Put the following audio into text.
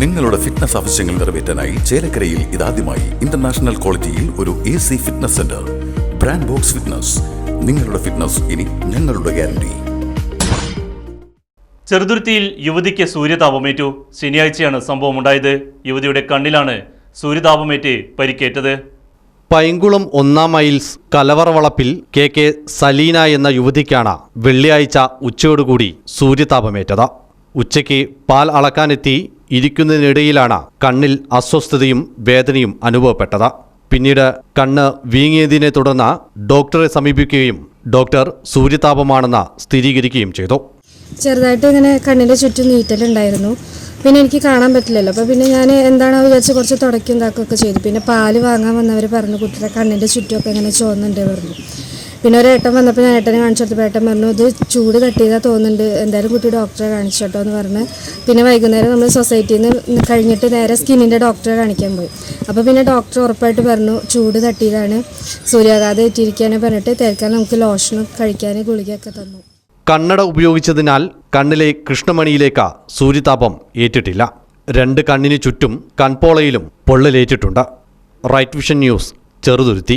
നിങ്ങളുടെ ഫിറ്റ്നസ് ആവശ്യങ്ങൾ നിറവേറ്റാനായി ചേലക്കരയിൽ ഇതാദ്യമായി ഇന്റർനാഷണൽ ക്വാളിറ്റിയിൽ ഒരു A C fitness centre brand box fitness നിങ്ങളുടെ ഫിറ്റ്നസ് ഇനി ഞങ്ങളുടെ ഗ്യാരണ്ടി ചെറുതുരുത്തിയിൽ യുവതിക്ക് സൂര്യതാപമേറ്റു. ശനിയാഴ്ചയാണ് സംഭവം ഉണ്ടായത് യുവതിയുടെ കണ്ണിലാണ് സൂര്യതാപമേറ്റ് പരിക്കേറ്റത്. പൈങ്കുളം ഒന്നാം മൈൽസ് കലവറ വളപ്പിൽ കെ കെ സലീന എന്ന യുവതിക്കാണ് വെള്ളിയാഴ്ച ഉച്ചയോടുകൂടി സൂര്യതാപമേറ്റത്. ഉച്ചയ്ക്ക് പാൽ അളക്കാനെത്തി ഇരിക്കുന്നതിനിടയിലാണ് കണ്ണിൽ അസ്വസ്ഥതയും വേദനയും അനുഭവപ്പെട്ടത്. പിന്നീട് കണ്ണ് വീങ്ങിയതിനെ തുടർന്ന് ഡോക്ടറെ സമീപിക്കുകയും ഡോക്ടർ സൂര്യതാപമാണെന്ന് സ്ഥിരീകരിക്കുകയും ചെയ്തു. ചെറുതായിട്ട് ഇങ്ങനെ കണ്ണിന്റെ ചുറ്റും നീറ്റലുണ്ടായിരുന്നു. പിന്നെ എനിക്ക് കാണാൻ പറ്റില്ലല്ലോ. അപ്പോൾ പിന്നെ ഞാൻ എന്താണോ വിചാരിച്ച് കുറച്ച് തുടക്കും ഇതാക്കുകയൊക്കെ ചെയ്തു. പിന്നെ പാൽ വാങ്ങാൻ വന്നവർ പറഞ്ഞു കുട്ടിയുടെ കണ്ണിന്റെ ചുറ്റുമൊക്കെ ഇങ്ങനെ ചോന്നുണ്ട് പറഞ്ഞു. പിന്നെ ഒരു ഏട്ടൻ വന്നപ്പോൾ ഞാൻ ഏട്ടനെ കാണിച്ചു കൊടുത്തപ്പോൾ ഏട്ടൻ പറഞ്ഞു ഇത് ചൂട് തട്ടിയതാ തോന്നുന്നുണ്ട്. എന്തായാലും കുട്ടി ഡോക്ടറെ കാണിച്ചോട്ടോ എന്ന് പറഞ്ഞ്. പിന്നെ വൈകുന്നേരം നമ്മൾ സൊസൈറ്റിയിൽ നിന്ന് കഴിഞ്ഞിട്ട് നേരെ സ്കിന്നിന്റെ ഡോക്ടറെ കാണിക്കാൻ പോയി. അപ്പോൾ പിന്നെ ഡോക്ടർ ഉറപ്പായിട്ട് പറഞ്ഞു ചൂട് തട്ടിയതാണ് സൂര്യാഘാതം ഏറ്റിരിക്കാനും പറഞ്ഞിട്ട് തേക്കാൻ നമുക്ക് ലോഷനും കഴിക്കാൻ ഗുളികയൊക്കെ തന്നു. കണ്ണട ഉപയോഗിച്ചതിനാൽ കണ്ണിലെ കൃഷ്ണമണിയിലേക്ക് സൂര്യതാപം ഏറ്റിട്ടില്ല. രണ്ട് കണ്ണിന് ചുറ്റും കൺപോളയിലും പൊള്ളലേറ്റിട്ടുണ്ട്. Right vision news Cheruthuruthi.